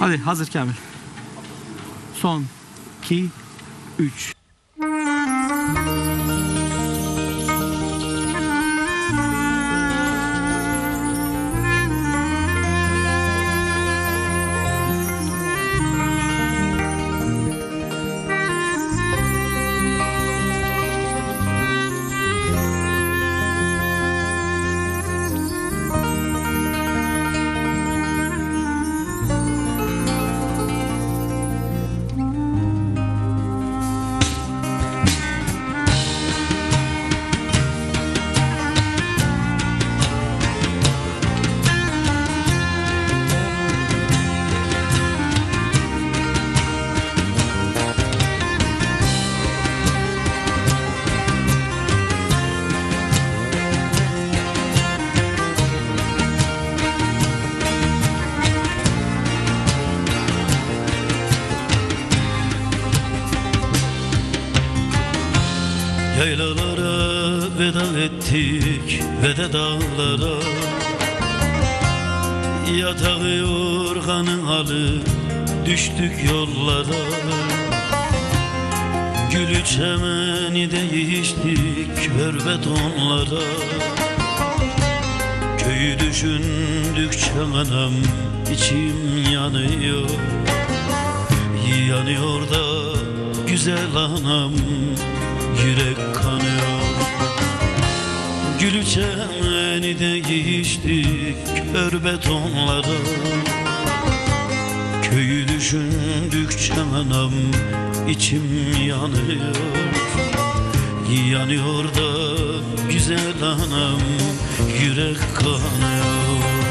Hadi hazır Kamil. Son 2 3 Yaylalara veda ettik ve de dağlara. Yatağı yorganı alıp düştük yollara. Gülü çemeni değiştik ver betonlara Köyü düşündükçe anam içim yanıyor. Yanıyor da güzel anam yürek kanıyor. Gülü çemeni değiştik kör betonlara. Köyü düşündükçe anam içim yanıyor. Yanıyor da güzel anam yürek kanıyor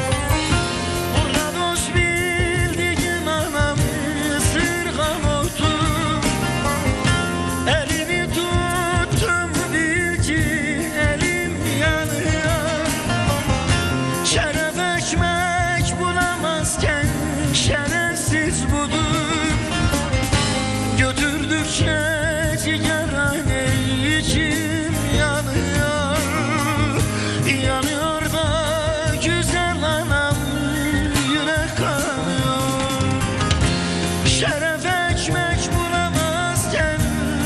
cigarane içim yanıyor. Yanıyor da güzel anam yürek kanıyor. Şeref ekmek bulamazken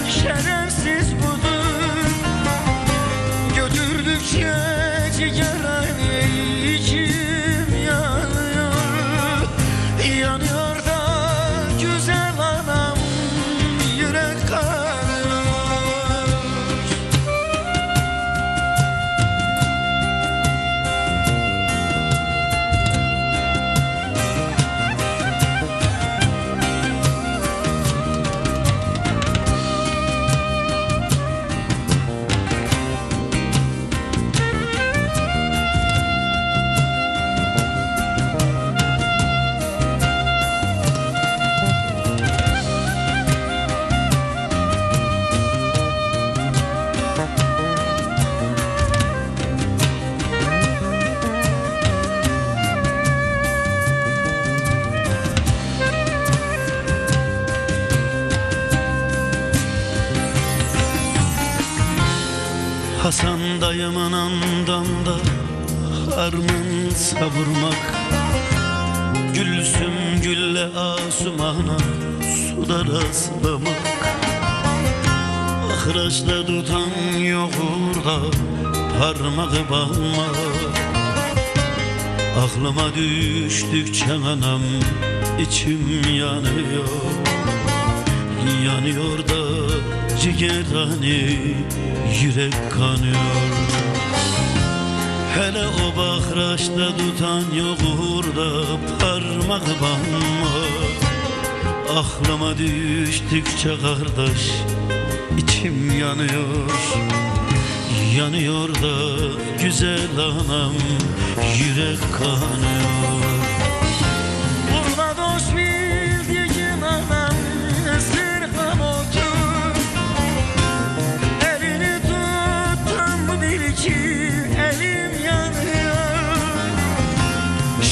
şerefsiz budur. Götürdükçe cigarane Hasan dayımın andan da harman savurmak Gülsüm gülle asumana suda rastlamak. Ahıraçta tutan yok orada parmağı balmak Aklıma düştükçe anam içim yanıyor Yanıyor da cigerani yürek kanıyor Hele o bahraçta tutan yok orada parmak banma Aklıma düştükçe kardeş içim yanıyor. Yanıyor da güzel anam yürek kanıyor. Burada dost bildiğin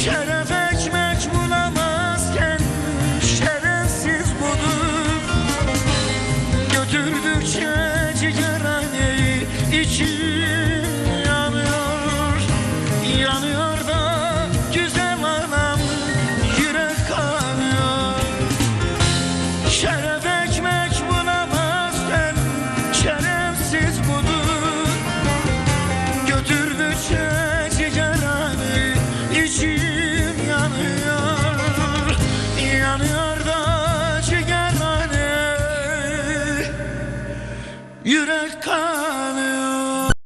Şeref ekmek bulamazken şerefsiz budur. Götürdükçe cigarayı içim Yürek kan